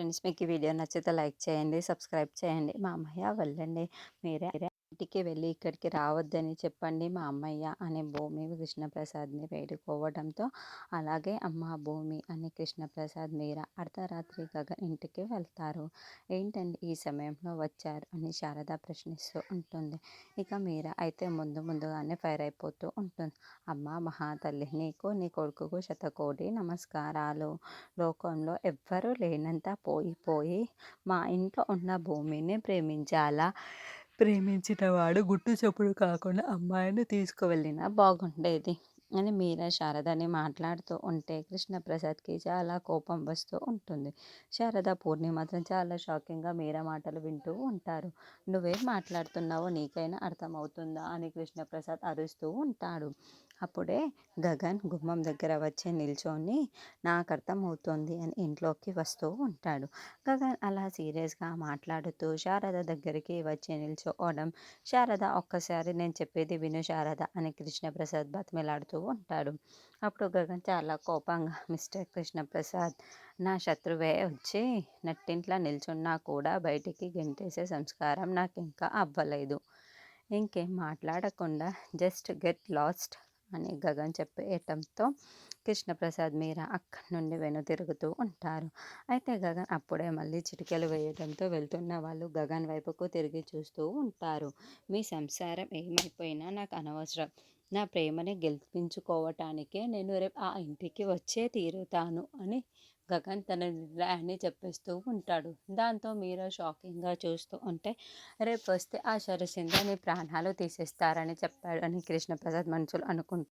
Friends మీకు ఈ video నచ్చితే లైక్ చేయండి సబ్స్క్రైబ్ చేయండి. మా అమ్మయ్య వెళ్ళండి. మీరే ఇంటికి వెళ్ళి ఇక్కడికి రావద్దని చెప్పండి మా అమ్మయ్య అనే భూమి కృష్ణప్రసాద్ని వేడుకోవడంతో అలాగే అమ్మ భూమి అని కృష్ణప్రసాద్ మీరా అర్ధరాత్రి గగన్ ఇంటికి వెళ్తారు. ఏంటండి ఈ సమయంలో వచ్చారు? అని శారద ప్రశ్నిస్తూ ఉంటుంది. ఇక మీరా అయితే ముందు ముందుగానే ఫైర్ అయిపోతూ ఉంటుంది. అమ్మ మహాతల్లి నీకు నీ కొడుకుకు శతకోటి నమస్కారాలు. లోకంలో ఎవ్వరూ లేనంత పోయి పోయి మా ఇంట్లో ఉన్న భూమిని ప్రేమించాలా? ప్రేమించిన వాడు గుట్టు చప్పుడు కాకుండా అమ్మాయిని తీసుకువెళ్ళినా బాగుండేది. అని మీరా శారదని మాట్లాడుతూ ఉంటే కృష్ణప్రసాద్కి చాలా కోపం వస్తూ ఉంటుంది. శారద పూర్ణి మాత్రం చాలా షాకింగ్గా మీరా మాటలు వింటూ ఉంటారు. నువ్వేం మాట్లాడుతున్నావో నీకైనా అర్థమవుతుందా? అని కృష్ణప్రసాద్ అరుస్తూ ఉంటాడు. అప్పుడే గగన్ గుమ్మం దగ్గర వచ్చి నిల్చొని నాకు అర్థమవుతోంది అని ఇంట్లోకి వస్తూ ఉంటాడు. గగన్ అలా సీరియస్గా మాట్లాడుతూ శారద దగ్గరికి వచ్చి నిల్చోవడం శారద ఒక్కసారి నేను చెప్పేది విను శారద అని కృష్ణప్రసాద్ బతిమిలాడుతూ ఉంటాడు. అప్పుడు గగన్ చాలా కోపంగా మిస్టర్ కృష్ణప్రసాద్ నా శత్రువే వచ్చి నట్టింట్లో నిల్చున్నా కూడా బయటికి గెంటేసే సంస్కారం నాకు ఇంకా అవ్వలేదు. ఇంకేం మాట్లాడకుండా జస్ట్ గెట్ లాస్ట్ అని గగన్ చెప్పేయటంతో కృష్ణప్రసాద్ మీరా అక్కడి నుండి వెనుతిరుగుతూ ఉంటారు. అయితే గగన్ అప్పుడే మళ్ళీ చిటికెలు వేయడంతో వెళ్తున్న వాళ్ళు గగన్ వైపుకు తిరిగి చూస్తూ ఉంటారు. మీ సంసారం ఏమైపోయినా నాకు అనవసరం. నా ప్రేమని గెలిపించుకోవటానికే నేను రేపు ఆ ఇంటికి వచ్చే తీరుతాను అని గగన్ తన నిర్ణయాన్ని చెప్పేస్తూ ఉంటాడు. దాంతో మీరు షాకింగ్గా చూస్తూ ఉంటే రేపు వస్తే ఆ సరసింద నీ ప్రాణాలు తీసేస్తారని చెప్పాడు అని కృష్ణప్రసాద్ మనుషులు అనుకుంటారు